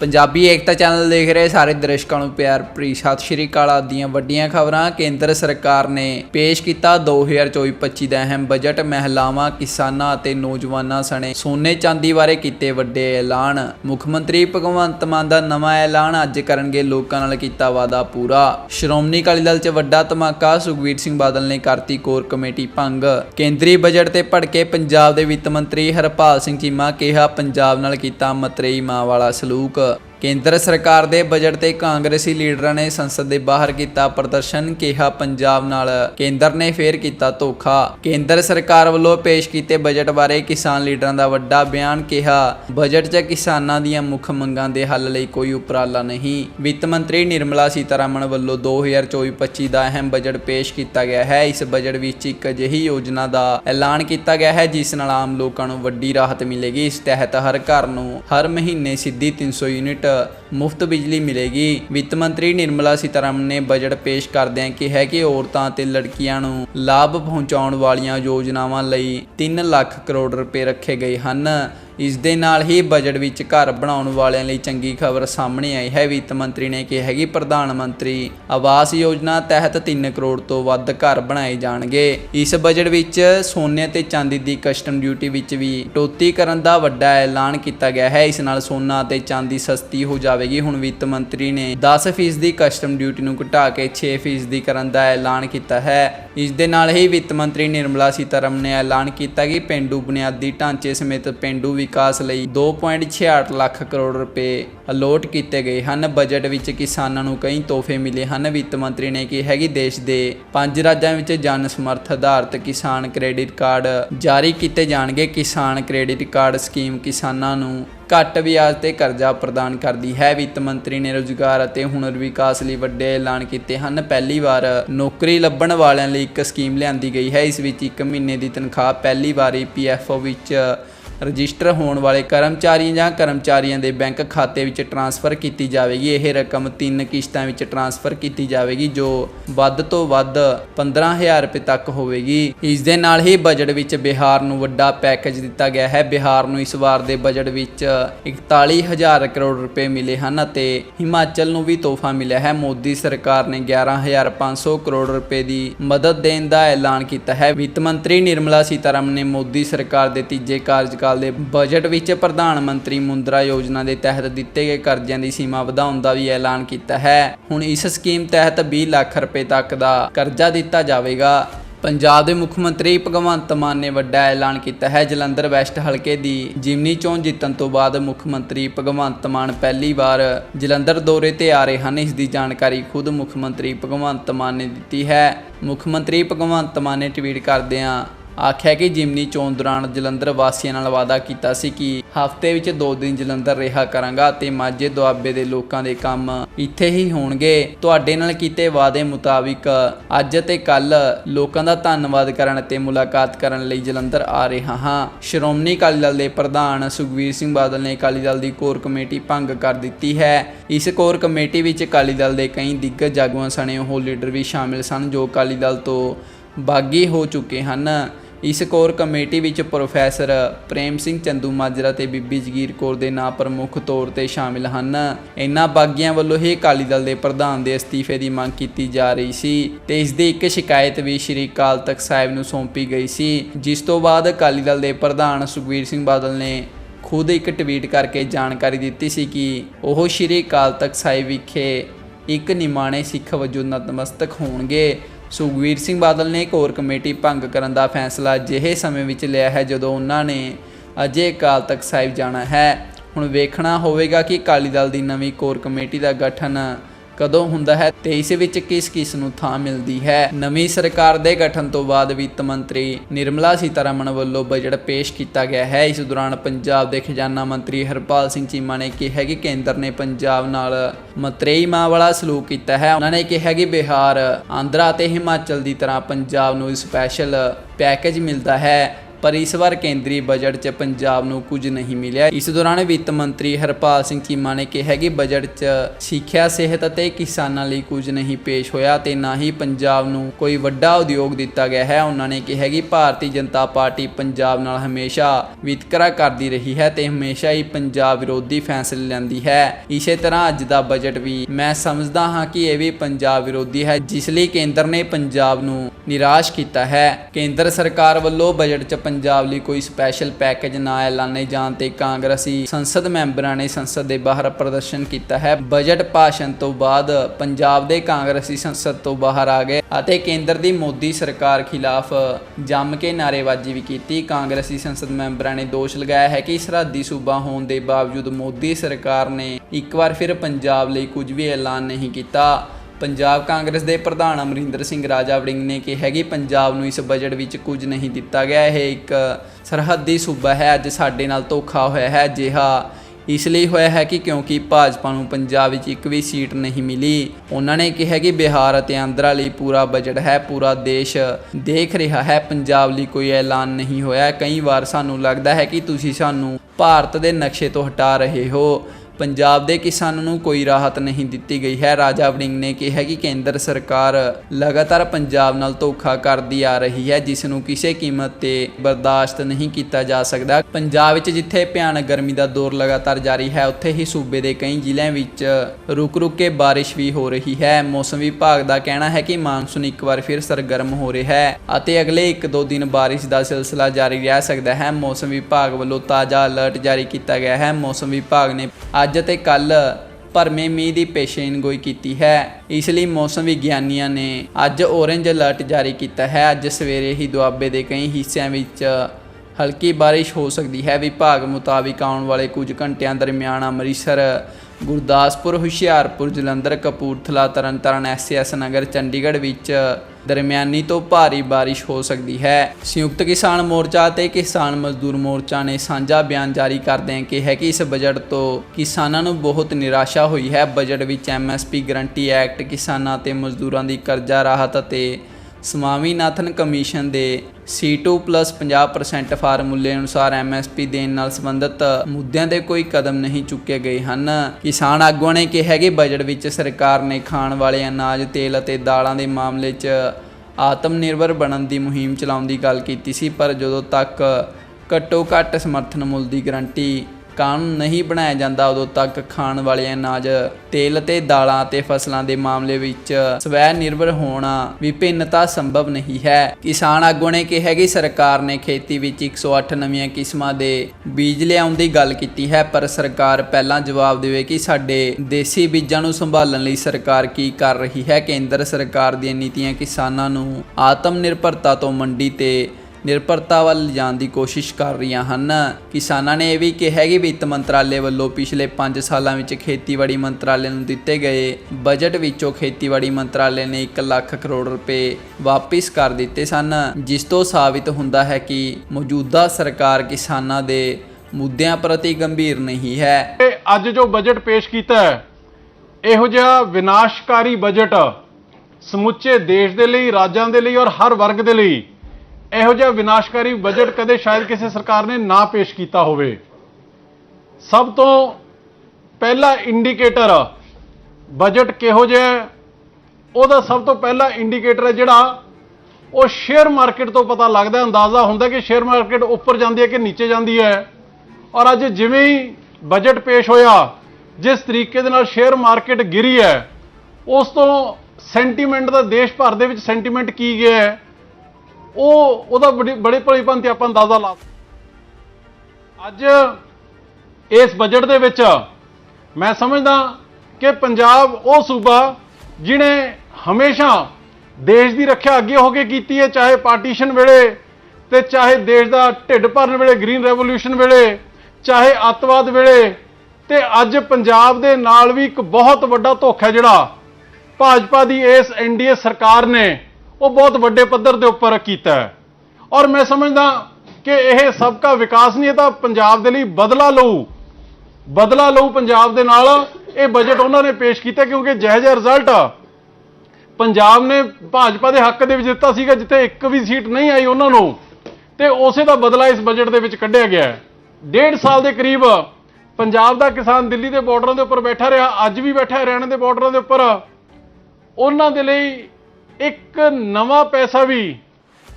ਪੰਜਾਬੀ ਏਕਤਾ channel ਦੇਖ ਰਹੇ ਸਾਰੇ ਦਰਸ਼ਕਾਂ ਨੂੰ ਪਿਆਰ ਭਰੀ ਸਤਿ ਸ਼੍ਰੀ ਅਕਾਲ। ਆਪ ਵੱਡੀਆਂ ਖਬਰਾਂ, ਕੇਂਦਰ ਸਰਕਾਰ ਨੇ ਪੇਸ਼ ਕੀਤਾ 2024-25 ਦਾ ਅਹਿਮ ਬਜਟ, ਮਹਿਲਾਵਾਂ, ਕਿਸਾਨਾਂ ਅਤੇ ਨੌਜਵਾਨਾਂ ਸਣੇ ਸੋਨੇ ਚਾਂਦੀ ਬਾਰੇ ਕੀਤੇ ਵੱਡੇ ਐਲਾਨ। ਮੁੱਖ ਮੰਤਰੀ ਭਗਵੰਤ ਮਾਨ ਦਾ ਨਵਾਂ ਐਲਾਨ ਅੱਜ ਕਰਨਗੇ ਲੋਕਾਂ ਨਾਲ ਕੀਤਾ ਵਾਅਦਾ ਪੂਰਾ। ਸ਼੍ਰੋਮਣੀ ਅਕਾਲੀ ਦਲ 'ਚ ਵੱਡਾ ਧਮਾਕਾ, ਸੁਖਬੀਰ ਸਿੰਘ ਬਾਦਲ ਨੇ ਕਰਤੀ ਕੋਰ ਕਮੇਟੀ ਭੰਗ। ਕੇਂਦਰੀ ਬਜਟ ਤੇ ਭੜਕੇ ਪੰਜਾਬ ਦੇ ਵਿੱਤ ਮੰਤਰੀ ਹਰਪਾਲ ਸਿੰਘ ਚੀਮਾ ਕਿਹਾ, ਪੰਜਾਬ ਨਾਲ ਕੀਤਾ ਮਤਰੇਈ ਮਾਂ ਵਾਲਾ ਸਲੂਕ। ਕੇਂਦਰ ਸਰਕਾਰ ਦੇ ਬਜਟ ਤੇ ਕਾਂਗਰਸੀ ਲੀਡਰਾਂ ਨੇ ਸੰਸਦ ਦੇ ਬਾਹਰ ਕੀਤਾ ਪ੍ਰਦਰਸ਼ਨ, ਕਿਹਾ ਪੰਜਾਬ ਨਾਲ ਕੇਂਦਰ ਨੇ ਫੇਰ ਕੀਤਾ ਧੋਖਾ। ਕੇਂਦਰ ਸਰਕਾਰ ਵੱਲੋਂ ਪੇਸ਼ ਕੀਤੇ ਬਜਟ ਬਾਰੇ ਕਿਸਾਨ ਲੀਡਰਾਂ ਦਾ ਵੱਡਾ ਬਿਆਨ, ਕਿਹਾ, ਬਜਟ 'ਚ ਕਿਸਾਨਾਂ ਦੀਆਂ ਮੁੱਖ ਮੰਗਾਂ ਦੇ ਹੱਲ ਲਈ ਕੋਈ ਉਪਰਾਲਾ ਨਹੀਂ। ਵਿੱਤ ਮੰਤਰੀ ਨਿਰਮਲਾ ਸੀਤਾਰਮਣ ਵੱਲੋਂ 2024-25 ਦਾ ਅਹਿਮ ਬਜਟ ਪੇਸ਼ ਕੀਤਾ ਗਿਆ ਹੈ। ਇਸ ਬਜਟ ਵਿੱਚ ਇੱਕ ਅਜਿਹੀ ਯੋਜਨਾ ਦਾ ਐਲਾਨ ਕੀਤਾ ਗਿਆ ਹੈ, ਜਿਸ ਨਾਲ ਆਮ ਲੋਕਾਂ ਨੂੰ ਵੱਡੀ ਰਾਹਤ ਮਿਲੇਗੀ। ਇਸ ਤਹਿਤ ਹਰ ਘਰ ਨੂੰ ਹਰ ਮਹੀਨੇ ਸਿੱਧੀ 300 ਯੂਨਿਟ ਮੁਫਤ ਬਿਜਲੀ ਮਿਲੇਗੀ। ਵਿੱਤ ਮੰਤਰੀ ਨਿਰਮਲਾ ਸੀਤਾਰਮਨ ਨੇ ਬਜਟ ਪੇਸ਼ ਕਰਦਿਆਂ ਕਿਹਾ ਕਿ ਔਰਤਾਂ ਅਤੇ ਲੜਕੀਆਂ ਨੂੰ ਲਾਭ ਪਹੁੰਚਾਉਣ ਵਾਲੀਆਂ ਯੋਜਨਾਵਾਂ ਲਈ 3 ਲੱਖ ਕਰੋੜ ਰੁਪਏ ਰੱਖੇ ਗਏ ਹਨ। ਇਸ ਦੇ ਨਾਲ ਹੀ ਬਜਟ ਵਿੱਚ ਘਰ ਬਣਾਉਣ ਵਾਲਿਆਂ ਲਈ ਚੰਗੀ ਖਬਰ ਸਾਹਮਣੇ ਆਈ। ਹੈ ਵਿੱਤ ਮੰਤਰੀ ਨੇ ਕਿਹਾ ਕਿ ਪ੍ਰਧਾਨ ਮੰਤਰੀ ਆਵਾਸ ਯੋਜਨਾ ਤਹਿਤ 3 ਕਰੋੜ ਤੋਂ ਵੱਧ ਘਰ ਬਣਾਏ ਜਾਣਗੇ। ਇਸ ਬਜਟ ਵਿੱਚ ਸੋਨੇ ਤੇ ਚਾਂਦੀ ਦੀ ਕਸਟਮ ਡਿਊਟੀ ਵਿੱਚ ਵੀ ਕਟੌਤੀ ਕਰਨ ਦਾ ਵੱਡਾ ਐਲਾਨ ਕੀਤਾ ਗਿਆ ਹੈ। ਇਸ ਨਾਲ ਸੋਨਾ ਅਤੇ ਚਾਂਦੀ ਸਸਤੀ ਹੋ ਜਾਵੇਗੀ। ਹੁਣ ਵਿੱਤ ਮੰਤਰੀ ਨੇ 10% ਦੀ ਕਸਟਮ ਡਿਊਟੀ ਨੂੰ ਘਟਾ ਕੇ 6% ਦੀ ਕਰਨ ਦਾ ਐਲਾਨ ਕੀਤਾ ਹੈ। ਇਸ ਦੇ ਨਾਲ ਹੀ ਵਿੱਤ ਮੰਤਰੀ ਨਿਰਮਲਾ ਸੀਤਾਰਮਨ ਨੇ ਐਲਾਨ ਕੀਤਾ ਕਿ ਪਿੰਡੂ ਬੁਨਿਆਦੀ ਢਾਂਚੇ ਸਮੇਤ ਪਿੰਡੂ ਵਿਕਾਸ ਲਈ 2.68 ਲੱਖ ਕਰੋੜ ਰੁਪਏ ਅਲੋਟ ਕੀਤੇ ਗਏ ਹਨ। ਬਜਟ ਵਿੱਚ ਕਿਸਾਨਾਂ ਨੂੰ ਕਈ ਤੋਹਫੇ ਮਿਲੇ ਹਨ। ਵਿੱਤ ਮੰਤਰੀ ਨੇ ਕਿਹਾ ਕਿ ਦੇਸ਼ ਦੇ ਪੰਜ ਰਾਜਾਂ ਵਿੱਚ ਜਨ ਸਮਰਥ ਆਧਾਰਿਤ ਕਿਸਾਨ ਕ੍ਰੈਡਿਟ ਕਾਰਡ ਜਾਰੀ ਕੀਤੇ ਜਾਣਗੇ। ਕਿਸਾਨ ਕ੍ਰੈਡਿਟ ਕਾਰਡ ਸਕੀਮ ਕਿਸਾਨਾਂ ਨੂੰ ਘੱਟ ਵਿਆਜ ਤੇ ਕਰਜ਼ਾ ਪ੍ਰਦਾਨ ਕਰਦੀ ਹੈ। ਵਿੱਤ ਮੰਤਰੀ ਨੇ ਰੋਜ਼ਗਾਰ ਅਤੇ ਹੁਨਰ ਵਿਕਾਸ ਲਈ ਵੱਡੇ ਐਲਾਨ ਕੀਤੇ ਹਨ। ਪਹਿਲੀ ਵਾਰ ਨੌਕਰੀ ਲੱਭਣ ਵਾਲਿਆਂ ਲਈ ਇੱਕ ਸਕੀਮ ਲਿਆਂਦੀ ਗਈ ਹੈ। ਇਸ ਵਿੱਚ 1 ਮਹੀਨੇ ਦੀ ਤਨਖਾਹ ਪਹਿਲੀ ਵਾਰ ਈਪੀਐਫਓ ਵਿੱਚ ਰਜਿਸਟਰ ਹੋਣ ਵਾਲੇ ਕਰਮਚਾਰੀਆਂ ਜਾਂ ਕਰਮਚਾਰੀਆਂ ਦੇ ਬੈਂਕ ਖਾਤੇ ਵਿੱਚ ਟਰਾਂਸਫਰ ਕੀਤੀ ਜਾਵੇਗੀ। ਇਹ ਰਕਮ ਤਿੰਨ ਕਿਸ਼ਤਾਂ ਵਿੱਚ ਟਰਾਂਸਫਰ ਕੀਤੀ ਜਾਵੇਗੀ, ਜੋ ਵੱਧ ਤੋਂ ਵੱਧ 15000 ਰੁਪਏ ਤੱਕ ਹੋਵੇਗੀ। ਇਸ ਦੇ ਨਾਲ ਹੀ ਬਜਟ ਵਿੱਚ ਬਿਹਾਰ ਨੂੰ ਵੱਡਾ ਪੈਕੇਜ ਦਿੱਤਾ ਗਿਆ ਹੈ। ਬਿਹਾਰ ਨੂੰ ਇਸ ਵਾਰ ਦੇ ਬਜਟ ਵਿੱਚ 41000 ਕਰੋੜ ਰੁਪਏ ਮਿਲੇ ਹਨ ਅਤੇ ਹਿਮਾਚਲ ਨੂੰ ਵੀ ਤੋਹਫਾ ਮਿਲਿਆ ਹੈ। ਮੋਦੀ ਸਰਕਾਰ ਨੇ 11500 ਕਰੋੜ ਰੁਪਏ ਦੀ ਮਦਦ ਦੇਣ ਦਾ ਐਲਾਨ ਕੀਤਾ ਹੈ। ਵਿੱਤ ਮੰਤਰੀ ਨਿਰਮਲਾ ਸੀਤਾਰਮਨ ਨੇ ਮੋਦੀ ਸਰਕਾਰ ਦੇ ਤੀਜੇ ਕਾਰਜਕਾਲ ਦੇ ਬਜਟ ਵਿੱਚ ਪ੍ਰਧਾਨ ਮੰਤਰੀ ਮੁੰਦਰਾ ਯੋਜਨਾ ਦੇ ਤਹਿਤ ਦਿੱਤੇ ਗਏ ਕਰਜ਼ਿਆਂ ਦੀ ਸੀਮਾ ਵਧਾਉਣ ਦਾ ਵੀ ਐਲਾਨ ਕੀਤਾ ਹੈ। ਹੁਣ ਇਸ ਸਕੀਮ ਤਹਿਤ 20 ਲੱਖ ਰੁਪਏ ਤੱਕ ਦਾ ਕਰਜ਼ਾ ਦਿੱਤਾ ਜਾਵੇਗਾ। ਪੰਜਾਬ ਦੇ ਮੁੱਖ ਮੰਤਰੀ ਭਗਵੰਤ ਮਾਨ ਨੇ ਵੱਡਾ ਐਲਾਨ ਕੀਤਾ ਹੈ। ਜਲੰਧਰ ਵੈਸਟ ਹਲਕੇ ਦੀ ਜਿਮਨੀ ਚੋਣ ਜਿੱਤਣ ਤੋਂ ਬਾਅਦ ਮੁੱਖ ਮੰਤਰੀ ਭਗਵੰਤ ਮਾਨ ਪਹਿਲੀ ਵਾਰ ਜਲੰਧਰ ਦੌਰੇ ਤੇ ਆ ਰਹੇ ਹਨ। ਇਸ ਦੀ ਜਾਣਕਾਰੀ ਖੁਦ ਮੁੱਖ ਮੰਤਰੀ ਭਗਵੰਤ ਮਾਨ ਨੇ ਦਿੱਤੀ ਹੈ। ਮੁੱਖ ਮੰਤਰੀ ਭਗਵੰਤ ਮਾਨ ਨੇ ਟਵੀਟ ਕਰਦਿਆਂ ਆਖਿਆ ਕਿ ਜਿਮਨੀ ਚੋਣ ਦੌਰਾਨ ਜਲੰਧਰ ਵਾਸੀਆਂ ਨਾਲ ਵਾਅਦਾ ਕੀਤਾ ਸੀ ਕਿ ਹਫ਼ਤੇ ਵਿੱਚ 2 ਦਿਨ ਜਲੰਧਰ ਰਿਹਾ ਕਰਾਂਗਾ ਤੇ ਮਾਝੇ ਦੁਆਬੇ ਦੇ ਲੋਕਾਂ ਦੇ ਕੰਮ ਇੱਥੇ ਹੀ ਹੋਣਗੇ। ਤੁਹਾਡੇ ਨਾਲ ਕੀਤੇ ਵਾਅਦੇ ਮੁਤਾਬਿਕ ਅੱਜ ਤੇ ਕੱਲ ਲੋਕਾਂ ਦਾ ਧੰਨਵਾਦ ਕਰਨ ਅਤੇ ਮੁਲਾਕਾਤ ਕਰਨ ਲਈ ਜਲੰਧਰ ਆ ਰਿਹਾ ਹਾਂ। ਸ਼੍ਰੋਮਣੀ ਅਕਾਲੀ ਦਲ ਦੇ ਪ੍ਰਧਾਨ ਸੁਖਵੀਰ ਸਿੰਘ ਬਾਦਲ ਨੇ ਅਕਾਲੀ ਦਲ ਦੀ ਕੋਰ ਕਮੇਟੀ ਭੰਗ ਕਰ ਦਿੱਤੀ ਹੈ। ਇਸ ਕੋਰ ਕਮੇਟੀ ਵਿੱਚ ਅਕਾਲੀ ਦਲ ਦੇ ਕਈ ਦਿੱਗਜ ਆਗੂਆਂ ਸਣੇ ਉਹ ਲੀਡਰ ਵੀ ਸ਼ਾਮਿਲ ਸਨ ਜੋ ਅਕਾਲੀ ਦਲ ਤੋਂ ਬਾਗੀ ਹੋ ਚੁੱਕੇ ਹਨ। ਇਸ ਕੋਰ ਕਮੇਟੀ ਵਿੱਚ ਪ੍ਰੋਫੈਸਰ ਪ੍ਰੇਮ ਸਿੰਘ ਚੰਦੂ ਮਾਜਰਾ ਤੇ ਬੀਬੀ ਜਗੀਰ ਕੌਰ ਦੇ ਨਾਂ ਪ੍ਰਮੁੱਖ ਤੌਰ ਤੇ ਸ਼ਾਮਿਲ ਹਨ। ਇਨ੍ਹਾਂ ਬਾਗੀਆਂ ਵੱਲੋਂ ਹੀ ਅਕਾਲੀ ਦਲ ਦੇ ਪ੍ਰਧਾਨ ਦੇ ਅਸਤੀਫੇ ਦੀ ਮੰਗ ਕੀਤੀ ਜਾ ਰਹੀ ਸੀ ਤੇ ਇਸ ਦੀ ਇੱਕ ਸ਼ਿਕਾਇਤ ਵੀ ਸ਼੍ਰੀ ਅਕਾਲ ਤਖਤ ਸਾਹਿਬ ਨੂੰ ਸੌਂਪੀ ਗਈ ਸੀ। ਜਿਸ ਤੋਂ ਬਾਅਦ ਅਕਾਲੀ ਦਲ ਦੇ ਪ੍ਰਧਾਨ ਸੁਖਬੀਰ ਸਿੰਘ ਬਾਦਲ ਨੇ ਖੁਦ ਇੱਕ ਟਵੀਟ ਕਰਕੇ ਜਾਣਕਾਰੀ ਦਿੱਤੀ ਸੀ ਕਿ ਉਹ ਸ਼੍ਰੀ ਅਕਾਲ ਤਖਤ ਸਾਹਿਬ ਵਿਖੇ ਇੱਕ ਨਿਮਾਣੇ ਸਿੱਖ ਵਜੋਂ ਨਤਮਸਤਕ ਹੋਣਗੇ। ਸੁਖਵੀਰ ਸਿੰਘ ਬਾਦਲ ਨੇ ਕੋਰ ਕਮੇਟੀ ਭੰਗ ਕਰਨ ਦਾ ਫੈਸਲਾ ਅਜਿਹੇ ਸਮੇਂ ਵਿੱਚ ਲਿਆ ਹੈ ਜਦੋਂ ਉਹਨਾਂ ਨੇ ਅਜੇ ਅਕਾਲ ਤਖਤ ਸਾਹਿਬ ਜਾਣਾ ਹੈ। ਹੁਣ ਵੇਖਣਾ ਹੋਵੇਗਾ ਕਿ ਅਕਾਲੀ ਦਲ ਦੀ ਨਵੀਂ ਕੋਰ ਕਮੇਟੀ ਦਾ ਗਠਨ ਕਦੋਂ ਹੁੰਦਾ ਹੈ ਤੇ ਇਸ ਵਿੱਚ ਕਿਸ ਕਿਸ ਨੂੰ ਥਾਂ ਮਿਲਦੀ ਹੈ? ਨਵੀਂ ਸਰਕਾਰ ਦੇ ਗਠਨ ਤੋਂ ਬਾਅਦ ਵਿੱਤ ਮੰਤਰੀ ਨਿਰਮਲਾ ਸੀਤਾਰਮਣ ਵੱਲੋਂ ਬਜਟ ਪੇਸ਼ ਕੀਤਾ ਗਿਆ ਹੈ। ਇਸ ਦੌਰਾਨ ਪੰਜਾਬ ਦੇ ਖਜ਼ਾਨਾ ਮੰਤਰੀ ਹਰਪਾਲ ਸਿੰਘ ਚੀਮਾ ਨੇ ਕਿਹਾ ਕਿ ਕੇਂਦਰ ਨੇ ਪੰਜਾਬ ਨਾਲ ਮਤਰੇਈ ਮਾਂ ਵਾਲਾ ਸਲੂਕ ਕੀਤਾ ਹੈ। ਉਹਨਾਂ ਨੇ ਕਿਹਾ ਕਿ ਬਿਹਾਰ, ਆਂਧਰਾ ਅਤੇ ਹਿਮਾਚਲ ਦੀ ਤਰ੍ਹਾਂ ਪੰਜਾਬ ਨੂੰ ਸਪੈਸ਼ਲ ਪੈਕੇਜ ਮਿਲਦਾ ਹੈ। ਪਰ ਇਸ ਵਾਰ ਕੇਂਦਰੀ ਬਜਟ 'ਚ ਪੰਜਾਬ ਨੂੰ ਕੁਝ ਨਹੀਂ ਮਿਲਿਆ। ਇਸ ਦੌਰਾਨ ਵਿੱਤ ਮੰਤਰੀ ਹਰਪਾਲ ਸਿੰਘ ਚੀਮਾ ਨੇ ਕਿਹਾ ਕਿ ਬਜਟ 'ਚ ਸਿੱਖਿਆ, ਸਿਹਤ ਅਤੇ ਕਿਸਾਨਾਂ ਲਈ ਕੁਝ ਨਹੀਂ ਪੇਸ਼ ਹੋਇਆ ਤੇ ਨਾ ਹੀ ਪੰਜਾਬ ਨੂੰ ਕੋਈ ਵੱਡਾ ਉਦਯੋਗ ਦਿੱਤਾ ਗਿਆ ਹੈ। ਉਹਨਾਂ ਨੇ ਕਿਹਾ ਕਿ ਭਾਰਤੀ ਜਨਤਾ ਪਾਰਟੀ ਪੰਜਾਬ ਨਾਲ ਹਮੇਸ਼ਾ ਵਿਤਕਰਾ ਕਰਦੀ ਰਹੀ ਹੈ ਤੇ ਹਮੇਸ਼ਾ ਹੀ ਪੰਜਾਬ ਵਿਰੋਧੀ ਫੈਸਲੇ ਲੈਂਦੀ ਹੈ। ਇਸੇ ਤਰ੍ਹਾਂ ਅੱਜ ਦਾ ਬਜਟ ਵੀ ਮੈਂ ਸਮਝਦਾ ਹਾਂ ਕਿ ਇਹ ਵੀ ਪੰਜਾਬ ਵਿਰੋਧੀ ਹੈ, ਜਿਸ ਲਈ ਕੇਂਦਰ ਨੇ ਪੰਜਾਬ ਨੂੰ ਨਿਰਾਸ਼ ਕੀਤਾ ਹੈ। ਕੇਂਦਰ ਸਰਕਾਰ ਵੱਲੋਂ ਬਜਟ 'ਚ ਪੰਜਾਬ ਲਈ ਕੋਈ ਸਪੈਸ਼ਲ ਪੈਕੇਜ ਨਾ ਐਲਾਨੇ ਜਾਣ ਤੇ ਕਾਂਗਰਸੀ ਸੰਸਦ ਮੈਂਬਰਾਂ ਨੇ ਸੰਸਦ ਦੇ ਬਾਹਰ ਪ੍ਰਦਰਸ਼ਨ ਕੀਤਾ ਹੈ। ਬਜਟ ਭਾਸ਼ਣ ਤੋਂ ਬਾਅਦ ਪੰਜਾਬ ਦੇ ਕਾਂਗਰਸੀ ਸੰਸਦ ਤੋਂ ਬਾਹਰ ਆ ਗਏ ਅਤੇ ਕੇਂਦਰ ਦੀ ਮੋਦੀ ਸਰਕਾਰ ਖਿਲਾਫ ਜੰਮ ਕੇ ਨਾਅਰੇਬਾਜ਼ੀ ਵੀ ਕੀਤੀ। ਕਾਂਗਰਸੀ ਸੰਸਦ ਮੈਂਬਰਾਂ ਨੇ ਦੋਸ਼ ਲਗਾਇਆ ਹੈ ਕਿ ਸਰਹੱਦੀ ਸੂਬਾ ਹੋਣ ਦੇ ਬਾਵਜੂਦ ਮੋਦੀ ਸਰਕਾਰ ਨੇ ਇੱਕ ਵਾਰ ਫਿਰ ਪੰਜਾਬ ਲਈ ਕੁਝ ਵੀ ਐਲਾਨ ਨਹੀਂ ਕੀਤਾ। ਪੰਜਾਬ ਕਾਂਗਰਸ ਦੇ ਪ੍ਰਧਾਨ ਅਮਰਿੰਦਰ ਸਿੰਘ ਰਾਜਾ ਵੜਿੰਗ ਨੇ ਕਿਹਾ ਕਿ ਪੰਜਾਬ ਨੂੰ ਇਸ ਬਜਟ ਵਿੱਚ ਕੁਝ ਨਹੀਂ ਦਿੱਤਾ ਗਿਆ। ਇਹ ਇੱਕ ਸਰਹੱਦੀ ਸੂਬਾ ਹੈ। ਅੱਜ ਸਾਡੇ ਨਾਲ ਧੋਖਾ ਹੋਇਆ ਹੈ। ਜਿਹਾ ਇਸ ਲਈ ਹੋਇਆ ਹੈ ਕਿ ਕਿਉਂਕਿ ਭਾਜਪਾ ਨੂੰ ਪੰਜਾਬ ਵਿੱਚ ਇੱਕ ਵੀ ਸੀਟ ਨਹੀਂ ਮਿਲੀ। ਉਹਨਾਂ ਨੇ ਕਿਹਾ ਕਿ ਬਿਹਾਰ ਅਤੇ ਆਂਧਰਾ ਲਈ ਪੂਰਾ ਬਜਟ ਹੈ। ਪੂਰਾ ਦੇਸ਼ ਦੇਖ ਰਿਹਾ ਹੈ। ਪੰਜਾਬ ਲਈ ਕੋਈ ਐਲਾਨ ਨਹੀਂ ਹੋਇਆ। ਕਈ ਵਾਰ ਸਾਨੂੰ ਲੱਗਦਾ ਹੈ ਕਿ ਤੁਸੀਂ ਸਾਨੂੰ ਭਾਰਤ ਦੇ ਨਕਸ਼ੇ ਤੋਂ ਹਟਾ ਰਹੇ ਹੋ। ਪੰਜਾਬ ਦੇ ਕਿਸਾਨਾਂ ਨੂੰ ਕੋਈ ਰਾਹਤ ਨਹੀਂ ਦਿੱਤੀ ਗਈ ਹੈ। ਰਾਜਾ ਵੜਿੰਗ ਨੇ ਕਿਹਾ ਕਿ ਕੇਂਦਰ ਸਰਕਾਰ ਲਗਾਤਾਰ ਪੰਜਾਬ ਨਾਲ ਧੋਖਾ ਕਰਦੀ ਆ ਰਹੀ ਹੈ, ਜਿਸ ਨੂੰ ਕਿਸੇ ਕੀਮਤ ਤੇ ਬਰਦਾਸ਼ਤ ਨਹੀਂ ਕੀਤਾ ਜਾ ਸਕਦਾ। ਪੰਜਾਬ ਵਿੱਚ ਜਿੱਥੇ ਭਿਆਨਕ ਗਰਮੀ ਦਾ ਦੌਰ ਲਗਾਤਾਰ ਜਾਰੀ ਹੈ, ਉੱਥੇ ਹੀ ਸੂਬੇ ਦੇ ਕਈ ਜ਼ਿਲ੍ਹਿਆਂ ਵਿੱਚ ਰੁਕ-ਰੁਕ ਕੇ ਬਾਰਿਸ਼ ਵੀ ਹੋ ਰਹੀ ਹੈ। ਮੌਸਮ ਵਿਭਾਗ ਦਾ ਕਹਿਣਾ ਹੈ ਕਿ ਮਾਨਸੂਨ ਇੱਕ ਵਾਰ ਫਿਰ ਸਰਗਰਮ ਹੋ ਰਿਹਾ ਹੈ ਅਤੇ ਅਗਲੇ 1-2 ਦਿਨ ਬਾਰਿਸ਼ ਦਾ ਸਿਲਸਿਲਾ ਜਾਰੀ ਰਹਿ ਸਕਦਾ ਹੈ। ਮੌਸਮ ਵਿਭਾਗ ਵੱਲੋਂ ਤਾਜ਼ਾ ਅਲਰਟ ਜਾਰੀ ਕੀਤਾ ਗਿਆ ਹੈ। ਮੌਸਮ ਵਿਭਾਗ ਨੇ ਅੱਜ ਅਤੇ ਕੱਲ ਭਰਵੇਂ ਮੀਂਹ ਦੀ ਪੇਸ਼ੇਨਗੋਈ ਕੀਤੀ ਹੈ। ਇਸ ਲਈ ਮੌਸਮ ਵਿਗਿਆਨੀਆਂ ਨੇ ਅੱਜ ਔਰੇਂਜ ਅਲਰਟ ਜਾਰੀ ਕੀਤਾ ਹੈ। ਅੱਜ ਸਵੇਰੇ ਹੀ ਦੁਆਬੇ ਦੇ ਕਈ ਹਿੱਸਿਆਂ ਵਿੱਚ ਹਲਕੀ ਬਾਰਿਸ਼ ਹੋ ਸਕਦੀ ਹੈ। ਵਿਭਾਗ ਮੁਤਾਬਿਕ ਆਉਣ ਵਾਲੇ ਕੁਝ ਘੰਟਿਆਂ ਦਰਮਿਆਨ ਅੰਮ੍ਰਿਤਸਰ, ਗੁਰਦਾਸਪੁਰ, ਹੁਸ਼ਿਆਰਪੁਰ, ਜਲੰਧਰ, ਕਪੂਰਥਲਾ, ਤਰਨਤਾਰਨ ਐਸਐਸ ਨਗਰ, ਚੰਡੀਗੜ੍ਹ ਵਿੱਚ ਦਰਮਿਆਨੀ ਤੋਂ ਭਾਰੀ ਬਾਰਿਸ਼ ਹੋ ਸਕਦੀ ਹੈ। ਸੰਯੁਕਤ ਕਿਸਾਨ ਮੋਰਚਾ ਅਤੇ ਕਿਸਾਨ ਮਜ਼ਦੂਰ ਮੋਰਚਾ ਨੇ ਸਾਂਝਾ ਬਿਆਨ ਜਾਰੀ ਕਰਦਿਆਂ ਕਿਹਾ ਕਿ ਇਸ ਬਜਟ ਤੋਂ ਕਿਸਾਨਾਂ ਨੂੰ ਬਹੁਤ ਨਿਰਾਸ਼ਾ ਹੋਈ ਹੈ। ਬਜਟ ਵਿੱਚ ਐਮਐਸਪੀ ਗਰੰਟੀ ਐਕਟ ਕਿਸਾਨਾਂ ਤੇ ਮਜ਼ਦੂਰਾਂ ਦੀ ਕਰਜ਼ਾ ਰਾਹਤ ਅਤੇ ਸਵਾਮੀਨਾਥਨ ਕਮਿਸ਼ਨ ਦੇ C2 50% ਫਾਰਮੂਲੇ ਅਨੁਸਾਰ ਐਮਐਸਪੀ ਦੇਣ ਨਾਲ ਸੰਬੰਧਿਤ ਮੁੱਦਿਆਂ ਦੇ ਕੋਈ ਕਦਮ ਨਹੀਂ ਚੁੱਕੇ ਗਏ ਹਨ। ਕਿਸਾਨ ਆਗੂਆਂ ਨੇ ਕਿਹਾ ਕਿ ਬਜਟ ਵਿੱਚ ਸਰਕਾਰ ਨੇ ਖਾਣ ਵਾਲੇ ਅਨਾਜ, ਤੇਲ ਅਤੇ ਦਾਲਾਂ ਦੇ ਮਾਮਲੇ 'ਚ ਆਤਮ ਨਿਰਭਰ ਬਣਨ ਦੀ ਮੁਹਿੰਮ ਚਲਾਉਣ ਦੀ ਗੱਲ ਕੀਤੀ ਸੀ, ਪਰ ਜਦੋਂ ਤੱਕ ਘੱਟੋ ਘੱਟ ਸਮਰਥਨ ਮੁੱਲ ਦੀ ਗਰੰਟੀ ਕਾਨੂੰਨ ਨਹੀਂ ਬਣਾਇਆ ਜਾਂਦਾ ਉਦੋਂ ਤੱਕ ਖਾਣ ਵਾਲੇ ਅਨਾਜ ਤੇਲ ਅਤੇ ਦਾਲਾਂ ਅਤੇ ਫਸਲਾਂ ਦੇ ਮਾਮਲੇ ਵਿੱਚ ਸਵੈ ਨਿਰਭਰ ਹੋਣਾ ਵਿਭਿੰਨਤਾ ਸੰਭਵ ਨਹੀਂ ਹੈ। ਕਿਸਾਨ ਆਗੂ ਨੇ ਕਿਹਾ ਕਿ ਸਰਕਾਰ ਨੇ ਖੇਤੀ ਵਿੱਚ 108 ਨਵੀਆਂ ਕਿਸਮਾਂ ਦੇ ਬੀਜ ਲਿਆਉਣ ਦੀ ਗੱਲ ਕੀਤੀ ਹੈ, ਪਰ ਸਰਕਾਰ ਪਹਿਲਾਂ ਜਵਾਬ ਦੇਵੇ ਕਿ ਸਾਡੇ ਦੇਸੀ ਬੀਜਾਂ ਨੂੰ ਸੰਭਾਲਣ ਲਈ ਸਰਕਾਰ ਕੀ ਕਰ ਰਹੀ ਹੈ। ਕੇਂਦਰ ਸਰਕਾਰ ਦੀਆਂ ਨੀਤੀਆਂ ਕਿਸਾਨਾਂ ਨੂੰ ਆਤਮ ਨਿਰਭਰਤਾ ਤੋਂ ਮੰਡੀ ਤੇ ਨਿਰਭਰਤਾ ਵੱਲ ਲਿਜਾਣ ਦੀ ਕੋਸ਼ਿਸ਼ ਕਰ ਰਹੀਆਂ ਹਨ। ਕਿਸਾਨਾਂ ਨੇ ਇਹ ਵੀ ਕਿਹਾ ਕਿ ਵਿੱਤ ਮੰਤਰਾਲੇ ਵੱਲੋਂ ਪਿਛਲੇ 5 ਸਾਲਾਂ ਵਿੱਚ ਖੇਤੀਬਾੜੀ ਮੰਤਰਾਲੇ ਨੂੰ ਦਿੱਤੇ ਗਏ ਬਜਟ ਵਿੱਚੋਂ ਖੇਤੀਬਾੜੀ ਮੰਤਰਾਲੇ ਨੇ 1 ਲੱਖ ਕਰੋੜ ਰੁਪਏ ਵਾਪਿਸ ਕਰ ਦਿੱਤੇ ਸਨ, ਜਿਸ ਤੋਂ ਸਾਬਿਤ ਹੁੰਦਾ ਹੈ ਕਿ ਮੌਜੂਦਾ ਸਰਕਾਰ ਕਿਸਾਨਾਂ ਦੇ ਮੁੱਦਿਆਂ ਪ੍ਰਤੀ ਗੰਭੀਰ ਨਹੀਂ ਹੈ। ਅੱਜ ਜੋ ਬਜਟ ਪੇਸ਼ ਕੀਤਾ ਹੈ, ਇਹੋ ਜਿਹਾ ਵਿਨਾਸ਼ਕਾਰੀ ਬਜਟ ਸਮੁੱਚੇ ਦੇਸ਼ ਦੇ ਲਈ, ਰਾਜਾਂ ਦੇ ਲਈ ਔਰ ਹਰ ਵਰਗ ਦੇ ਲਈ ਇਹੋ ਜਿਹਾ ਵਿਨਾਸ਼ਕਾਰੀ ਬਜਟ ਕਦੇ ਸ਼ਾਇਦ ਕਿਸੇ ਸਰਕਾਰ ਨੇ ਨਾ ਪੇਸ਼ ਕੀਤਾ ਹੋਵੇ। ਸਭ ਤੋਂ ਪਹਿਲਾ ਇੰਡੀਕੇਟਰ ਬਜਟ ਕਿਹੋ ਜਿਹਾ ਉਹਦਾ ਸਭ ਤੋਂ ਪਹਿਲਾ ਇੰਡੀਕੇਟਰ ਹੈ ਜਿਹੜਾ ਉਹ ਸ਼ੇਅਰ ਮਾਰਕੀਟ ਤੋਂ ਪਤਾ ਲੱਗਦਾ ਅੰਦਾਜ਼ਾ ਹੁੰਦਾ ਕਿ ਸ਼ੇਅਰ ਮਾਰਕੀਟ ਉੱਪਰ ਜਾਂਦੀ ਹੈ ਕਿ ਨੀਚੇ ਜਾਂਦੀ ਹੈ। ਔਰ ਅੱਜ ਜਿਵੇਂ ਹੀ ਬਜਟ ਪੇਸ਼ ਹੋਇਆ, ਜਿਸ ਤਰੀਕੇ ਦੇ ਨਾਲ ਸ਼ੇਅਰ ਮਾਰਕੀਟ ਗਿਰੀ ਹੈ, ਉਸ ਤੋਂ ਸੈਂਟੀਮੈਂਟ ਦਾ ਦੇਸ਼ ਭਰ ਦੇ ਵਿੱਚ ਸੈਂਟੀਮੈਂਟ ਕੀ ਗਿਆ ਹੈ ਉਹ, ਉਹਦਾ ਬੜੀ, ਬੜੇ ਭਲੀਪਨ ਤੇ ਆਪਾਂ ਅੰਦਾਜ਼ਾ ਲਾ ਅੱਜ ਇਸ ਬਜਟ ਦੇ ਵਿੱਚ ਮੈਂ ਸਮਝਦਾ ਕਿ ਪੰਜਾਬ ਉਹ ਸੂਬਾ ਜਿਨੇ ਹਮੇਸ਼ਾ ਦੇਸ਼ ਦੀ ਰੱਖਿਆ ਅੱਗੇ ਹੋ ਕੇ ਕੀਤੀ ਹੈ, ਚਾਹੇ ਪਾਰਟੀਸ਼ਨ ਵੇਲੇ ਤੇ ਚਾਹੇ ਦੇਸ਼ ਦਾ ਢਿੱਡ ਭਰਨ ਵੇਲੇ ਗ੍ਰੀਨ ਰੈਵੋਲੂਸ਼ਨ ਵੇਲੇ, ਚਾਹੇ ਅੱਤਵਾਦ ਵੇਲੇ, ਤੇ ਅੱਜ ਪੰਜਾਬ ਦੇ ਨਾਲ ਵੀ ਇੱਕ ਬਹੁਤ ਵੱਡਾ ਧੋਖਾ ਜਿਹੜਾ ਭਾਜਪਾ ਦੀ ਇਸ ਐਨਡੀਏ ਸਰਕਾਰ ਨੇ ਉਹ ਬਹੁਤ ਵੱਡੇ ਪੱਧਰ ਦੇ ਉੱਪਰ ਕੀਤਾ ਹੈ। ਔਰ ਮੈਂ ਸਮਝਦਾ ਕਿ ਇਹ ਸਭ ਸਬਕਾ ਵਿਕਾਸ ਨਹੀਂ, ਇਹ ਤਾਂ ਪੰਜਾਬ ਦੇ ਲਈ ਬਦਲਾ ਲਊ। ਬਦਲਾ ਲਊ ਪੰਜਾਬ ਦੇ ਨਾਲ। ਇਹ ਬਜਟ ਉਹਨਾਂ ਨੇ ਪੇਸ਼ ਕੀਤਾ ਕਿਉਂਕਿ ਜਿਹੋ ਜਿਹਾ ਰਿਜ਼ਲਟ ਪੰਜਾਬ ਨੇ ਭਾਜਪਾ ਦੇ ਹੱਕ ਦੇ ਵਿੱਚ ਦਿੱਤਾ ਸੀਗਾ, ਜਿੱਥੇ ਇੱਕ ਵੀ ਸੀਟ ਨਹੀਂ ਆਈ ਉਹਨਾਂ ਨੂੰ। ਤੇ ਉਸੇ ਦਾ ਬਦਲਾ ਇਸ ਬਜਟ ਦੇ ਵਿੱਚ ਕੱਢਿਆ ਗਿਆ ਹੈ। ਡੇਢ ਸਾਲ ਦੇ ਕਰੀਬ ਪੰਜਾਬ ਦਾ ਕਿਸਾਨ ਦਿੱਲੀ ਦੇ ਬਾਰਡਰਾਂ ਦੇ ਉੱਪਰ ਬੈਠਾ ਰਿਹਾ, ਅੱਜ ਵੀ ਬੈਠਾ ਹਰਿਆਣਾ ਦੇ ਬਾਰਡਰਾਂ ਦੇ ਉੱਪਰ। ਉਹਨਾਂ ਦੇ ਲਈ ਇੱਕ ਨਵਾਂ ਪੈਸਾ ਵੀ,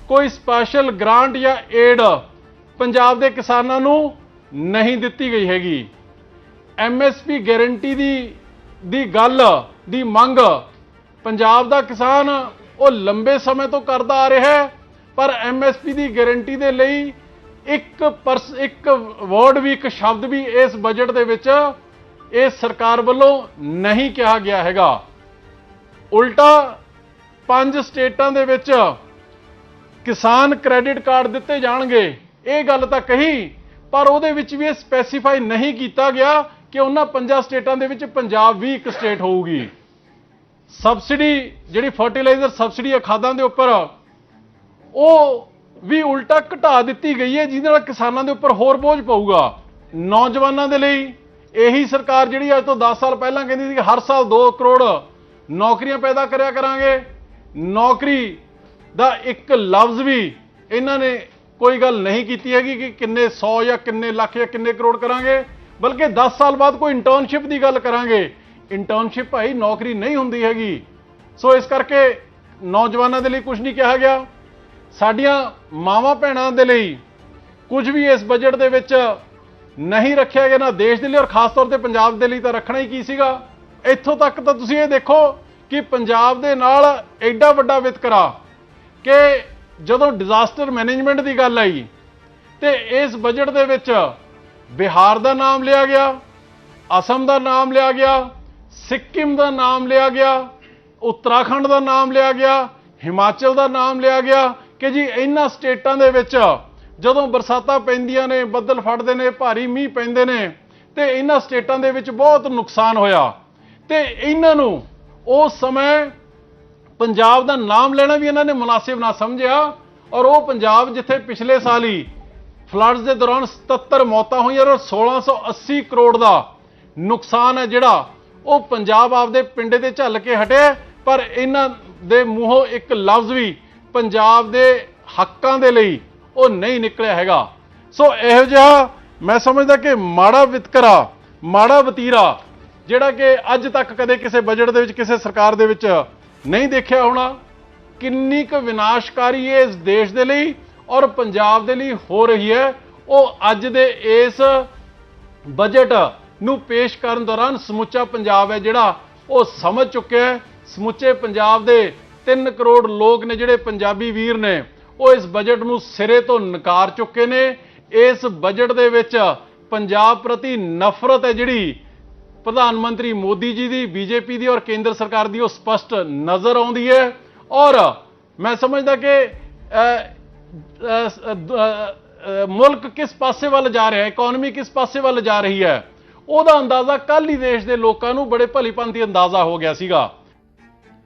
ਕੋਈ ਸਪੈਸ਼ਲ ਗ੍ਰਾਂਟ ਜਾਂ ਏਡ ਪੰਜਾਬ ਦੇ ਕਿਸਾਨਾਂ ਨੂੰ ਨਹੀਂ ਦਿੱਤੀ ਗਈ ਹੈਗੀ। ਐਮਐਸਪੀ ਗਾਰੰਟੀ ਦੀ ਦੀ ਗੱਲ, ਦੀ ਮੰਗ ਪੰਜਾਬ ਦਾ ਕਿਸਾਨ ਉਹ ਲੰਬੇ ਸਮੇਂ ਤੋਂ ਕਰਦਾ ਆ ਰਿਹਾ ਹੈ, ਪਰ ਐਮਐਸਪੀ ਦੀ ਗਾਰੰਟੀ ਦੇ ਲਈ ਇੱਕ ਪਰਸ, ਇੱਕ ਵਰਡ ਵੀ, ਇੱਕ ਸ਼ਬਦ ਵੀ ਇਸ ਬਜਟ ਦੇ ਵਿੱਚ ਇਸ ਸਰਕਾਰ ਵੱਲੋਂ ਨਹੀਂ ਕਿਹਾ ਗਿਆ ਹੈਗਾ। ਉਲਟਾ ਪੰਜ ਸਟੇਟਾਂ ਦੇ ਵਿੱਚ ਕਿਸਾਨ ਕ੍ਰੈਡਿਟ ਕਾਰਡ ਦਿੱਤੇ ਜਾਣਗੇ। ਇਹ ਗੱਲ ਤਾਂ ਕਹੀ, ਪਰ ਉਹਦੇ ਵਿੱਚ ਵੀ ਇਹ ਸਪੈਸੀਫਾਈ ਨਹੀਂ ਕੀਤਾ ਗਿਆ ਕਿ ਉਹਨਾਂ ਪੰਜਾਂ ਸਟੇਟਾਂ ਦੇ ਵਿੱਚ ਪੰਜਾਬ ਵੀ ਇੱਕ ਸਟੇਟ ਹੋਊਗੀ। ਸਬਸਿਡੀ, ਜਿਹੜੀ ਫਰਟੀਲਾਈਜ਼ਰ ਸਬਸਿਡੀ ਹੈ ਖਾਦਾਂ ਦੇ ਉੱਪਰ, ਉਹ ਵੀ ਉਲਟਾ ਘਟਾ ਦਿੱਤੀ ਗਈ ਹੈ, ਜਿਹਦੇ ਨਾਲ ਕਿਸਾਨਾਂ ਦੇ ਉੱਪਰ ਹੋਰ ਬੋਝ ਪਊਗਾ। ਨੌਜਵਾਨਾਂ ਦੇ ਲਈ ਇਹੀ ਸਰਕਾਰ ਜਿਹੜੀ ਅੱਜ ਤੋਂ 10 ਸਾਲ ਪਹਿਲਾਂ ਕਹਿੰਦੀ ਸੀ ਕਿ ਹਰ ਸਾਲ 2 ਕਰੋੜ ਨੌਕਰੀਆਂ ਪੈਦਾ ਕਰਿਆ ਕਰਾਂਗੇ। ਨੌਕਰੀ ਦਾ ਇੱਕ ਲਫ਼ਜ਼ ਵੀ ਇਹਨਾਂ ਨੇ ਕੋਈ ਗੱਲ ਨਹੀਂ ਕੀਤੀ ਹੈਗੀ ਕਿ ਕਿੰਨੇ 100 ਜਾਂ ਕਿੰਨੇ ਲੱਖ ਜਾਂ ਕਿੰਨੇ ਕਰੋੜ ਕਰਾਂਗੇ, ਬਲਕਿ 10 ਸਾਲ ਬਾਅਦ ਕੋਈ ਇੰਟਰਨਸ਼ਿਪ ਦੀ ਗੱਲ ਕਰਾਂਗੇ। ਇੰਟਰਨਸ਼ਿਪ ਭਾਈ ਨੌਕਰੀ ਨਹੀਂ ਹੁੰਦੀ ਹੈਗੀ। ਸੋ ਇਸ ਕਰਕੇ ਨੌਜਵਾਨਾਂ ਦੇ ਲਈ ਕੁਝ ਨਹੀਂ ਕਿਹਾ ਗਿਆ। ਸਾਡੀਆਂ ਮਾਵਾਂ ਭੈਣਾਂ ਦੇ ਲਈ ਕੁਝ ਵੀ ਇਸ ਬਜਟ ਦੇ ਵਿੱਚ ਨਹੀਂ ਰੱਖਿਆ ਗਿਆ, ਨਾ ਦੇਸ਼ ਦੇ ਲਈ ਔਰ ਖਾਸ ਤੌਰ ਤੇ ਪੰਜਾਬ ਦੇ ਲਈ ਤਾਂ ਰੱਖਣਾ ਹੀ ਕੀ ਸੀਗਾ। ਇੱਥੋਂ ਤੱਕ ਤਾਂ ਤੁਸੀਂ ਇਹ ਦੇਖੋ ਕਿ ਪੰਜਾਬ ਦੇ ਨਾਲ ਐਡਾ ਵੱਡਾ ਵਿਤਕਰਾ ਕਿ ਜਦੋਂ ਡਿਜ਼ਾਸਟਰ ਮੈਨੇਜਮੈਂਟ ਦੀ ਗੱਲ ਆਈ ਤੇ ਇਸ ਬਜਟ ਦੇ ਵਿੱਚ ਬਿਹਾਰ ਦਾ ਨਾਮ ਲਿਆ ਗਿਆ, ਅਸਮ ਦਾ ਨਾਮ ਲਿਆ ਗਿਆ, ਸਿੱਕਿਮ ਦਾ ਨਾਮ ਲਿਆ ਗਿਆ, ਉੱਤਰਾਖੰਡ ਦਾ ਨਾਮ ਲਿਆ ਗਿਆ, ਹਿਮਾਚਲ ਦਾ ਨਾਮ ਲਿਆ ਗਿਆ ਕਿ ਜੀ ਇਹਨਾਂ ਸਟੇਟਾਂ ਦੇ ਵਿੱਚ ਜਦੋਂ ਬਰਸਾਤਾਂ ਪੈਂਦੀਆਂ ਨੇ, ਬੱਦਲ ਫੜਦੇ ਨੇ, ਭਾਰੀ ਮੀਂਹ ਪੈਂਦੇ ਨੇ ਤੇ ਇਹਨਾਂ ਸਟੇਟਾਂ ਦੇ ਵਿੱਚ ਬਹੁਤ ਨੁਕਸਾਨ ਹੋਇਆ ਤੇ ਇਹਨਾਂ ਨੂੰ ਉਸ ਸਮੇਂ ਪੰਜਾਬ ਦਾ ਨਾਮ ਲੈਣਾ ਵੀ ਇਹਨਾਂ ਨੇ ਮੁਨਾਸਿਬ ਨਾ ਸਮਝਿਆ ਔਰ ਉਹ ਪੰਜਾਬ ਜਿੱਥੇ ਪਿਛਲੇ ਸਾਲ ਹੀ ਫਲੱਡਸ ਦੇ ਦੌਰਾਨ 77 ਮੌਤਾਂ ਹੋਈਆਂ ਔਰ 1680 ਕਰੋੜ ਦਾ ਨੁਕਸਾਨ ਹੈ ਜਿਹੜਾ, ਉਹ ਪੰਜਾਬ ਆਪਦੇ ਪਿੰਡੇ ਤੇ ਝੱਲ ਕੇ ਹਟਿਆ ਪਰ ਇਹਨਾਂ ਦੇ ਮੂੰਹੋਂ ਇੱਕ ਲਫ਼ਜ਼ ਵੀ ਪੰਜਾਬ ਦੇ ਹੱਕਾਂ ਦੇ ਲਈ ਉਹ ਨਹੀਂ ਨਿਕਲਿਆ ਹੈਗਾ। ਸੋ ਇਹੋ ਜਿਹਾ ਮੈਂ ਸਮਝਦਾ ਕਿ ਮਾੜਾ ਵਿਤਕਰਾ, ਮਾੜਾ ਵਤੀਰਾ ਜਿਹੜਾ ਕਿ ਅੱਜ ਤੱਕ ਕਦੇ ਕਿਸੇ ਬਜਟ ਦੇ ਵਿੱਚ, ਕਿਸੇ ਸਰਕਾਰ ਦੇ ਵਿੱਚ ਨਹੀਂ ਦੇਖਿਆ ਹੋਣਾ, ਕਿੰਨੀ ਕੁ ਵਿਨਾਸ਼ਕਾਰੀ ਇਹ ਇਸ ਦੇਸ਼ ਦੇ ਲਈ ਔਰ ਪੰਜਾਬ ਦੇ ਲਈ ਹੋ ਰਹੀ ਹੈ। ਉਹ ਅੱਜ ਦੇ ਇਸ ਬਜਟ ਨੂੰ ਪੇਸ਼ ਕਰਨ ਦੌਰਾਨ ਸਮੁੱਚਾ ਪੰਜਾਬ ਹੈ ਜਿਹੜਾ ਉਹ ਸਮਝ ਚੁੱਕਿਆ ਹੈ। ਸਮੁੱਚੇ ਪੰਜਾਬ ਦੇ 3 ਕਰੋੜ ਲੋਕ ਨੇ ਜਿਹੜੇ ਪੰਜਾਬੀ ਵੀਰ ਨੇ, ਉਹ ਇਸ ਬਜਟ ਨੂੰ ਸਿਰੇ ਤੋਂ ਨਕਾਰ ਚੁੱਕੇ ਨੇ। ਇਸ ਬਜਟ ਦੇ ਵਿੱਚ ਪੰਜਾਬ ਪ੍ਰਤੀ ਨਫ਼ਰਤ ਹੈ ਜਿਹੜੀ ਪ੍ਰਧਾਨ ਮੰਤਰੀ ਮੋਦੀ ਜੀ ਦੀ ਬੀਜੇਪੀ ਦੀ ਔਰ ਕੇਂਦਰ ਸਰਕਾਰ ਦੀ ਉਹ ਸਪਸ਼ਟ ਨਜ਼ਰ ਆਉਂਦੀ ਹੈ ਔਰ ਮੈਂ ਸਮਝਦਾ ਕਿ ਅ, ਅ, ਅ, ਅ, ਮੁਲਕ ਕਿਸ ਪਾਸੇ ਵੱਲ ਜਾ ਰਿਹਾ ਹੈ ਇਕਨੋਮੀ ਕਿਸ ਪਾਸੇ ਵੱਲ ਜਾ ਰਹੀ ਹੈ ਉਹਦਾ ਅੰਦਾਜ਼ਾ ਕੱਲ ਹੀ ਦੇਸ਼ ਦੇ ਲੋਕਾਂ ਨੂੰ ਬੜੇ ਭਲੀਭਾਂਤੀ ਅੰਦਾਜ਼ਾ ਹੋ ਗਿਆ ਸੀਗਾ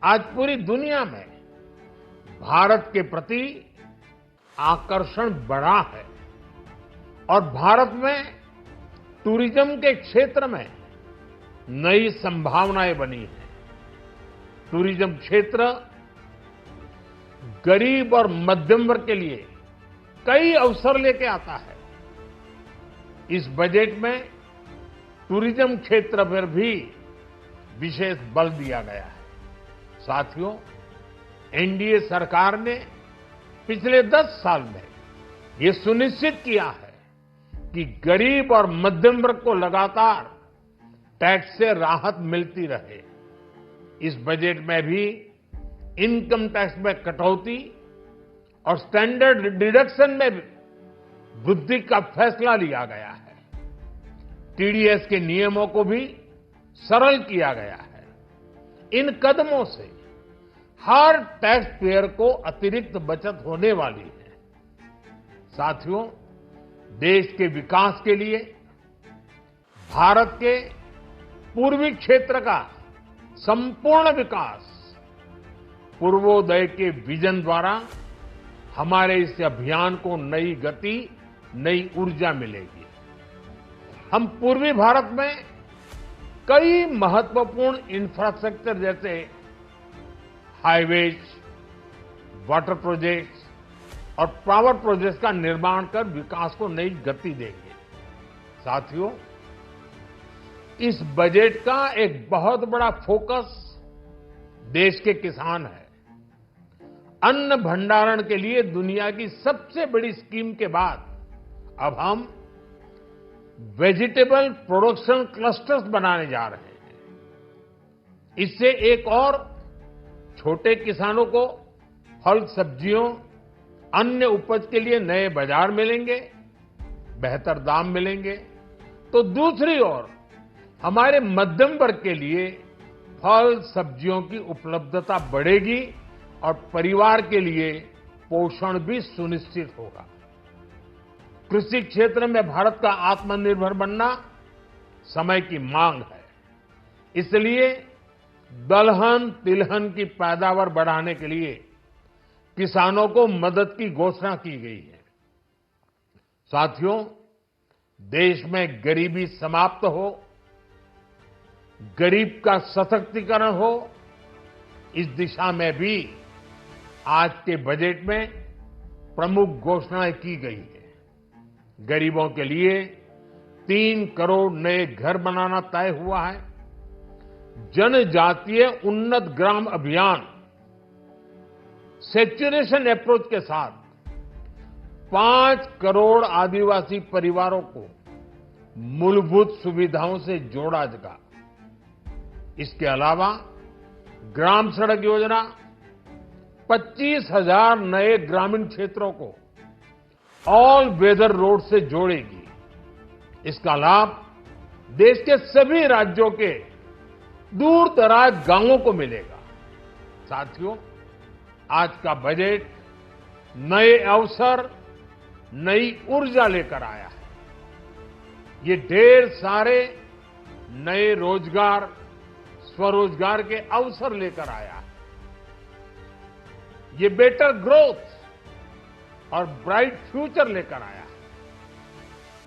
आज पूरी दुनिया में भारत के प्रति आकर्षण बढ़ा है और भारत में टूरिज्म के क्षेत्र में नई संभावनाएँ बनी है। टूरिज़्म क्षेत्र गरीब और मध्यम वर्ग के लिए कई अवसर लेके आता है। इस बजट में टूरिज़्म क्षेत्र पर भी विशेष बल दिया गया है। साथियों, एनडीए सरकार ने पिछले 10 साल में ये सुनिश्चित किया है कि गरीब और मध्यम वर्ग को लगातार टैक्स से राहत मिलती रहे। इस बजट में भी इनकम टैक्स में कटौती और स्टैंडर्ड डिडक्शन में वृद्धि का फैसला लिया गया है। टीडीएस के नियमों को भी सरल किया गया है। इन कदमों से हर टैक्स पेयर को अतिरिक्त बचत होने वाली है। साथियों, देश के विकास के लिए, भारत के पूर्वी क्षेत्र का संपूर्ण विकास पूर्वोदय के विजन द्वारा हमारे इस अभियान को नई गति, नई ऊर्जा मिलेगी। हम पूर्वी भारत में कई महत्वपूर्ण इंफ्रास्ट्रक्चर जैसे हाईवेज वाटर प्रोजेक्ट्स और पावर प्रोजेक्ट्स का निर्माण कर विकास को नई गति देंगे। साथियों इस बजट का एक बहुत बड़ा फोकस देश के किसान है। अन्न भंडारण के लिए दुनिया की सबसे बड़ी स्कीम के बाद अब हम वेजिटेबल प्रोडक्शन क्लस्टर्स बनाने जा रहे हैं। इससे एक और छोटे किसानों को फल, सब्जियों, अन्य उपज के लिए नए बाज़ार मिलेंगे, बेहतर दाम मिलेंगे। तो दूसरी ओर हमारे मध्यम वर्ग के लिए फल सब्जियों की उपलब्धता बढ़ेगी और परिवार के लिए पोषण भी सुनिश्चित होगा। कृषि क्षेत्र में भारत का आत्मनिर्भर बनना समय की मांग है। इसलिए दलहन तिलहन की पैदावार बढ़ाने के लिए किसानों को मदद की घोषणा की गई है। साथियों, देश में गरीबी समाप्त हो गरीब का सशक्तिकरण हो, इस दिशा में भी आज के बजट में प्रमुख घोषणाएँ की गई है। गरीबों के लिए तीन करोड़ नए घर बनाना तय हुआ है। जनजातीय उन्नत ग्राम अभियान, सेचुरेशन अप्रोच के साथ पाँच करोड़ आदिवासी परिवारों को मूलभूत सुविधाओं से जोड़ा जाएगा। इसके अलावा ग्राम सड़क योजना, पच्चीस हज़ार नए ग्रामीण क्षेत्रों को ऑल वेदर रोड से जोड़ेगी। इसका लाभ देश के सभी राज्यों के दूर दराज गाँवों को मिलेगा। साथियों, आज का बजट नए अवसर, नई ऊर्जा लेकर आया है। ये ढेर सारे नए रोज़गार स्वरोजगार के अवसर लेकर आया है ये बेटर ग्रोथ और ब्राइट फ्यूचर लेकर आया है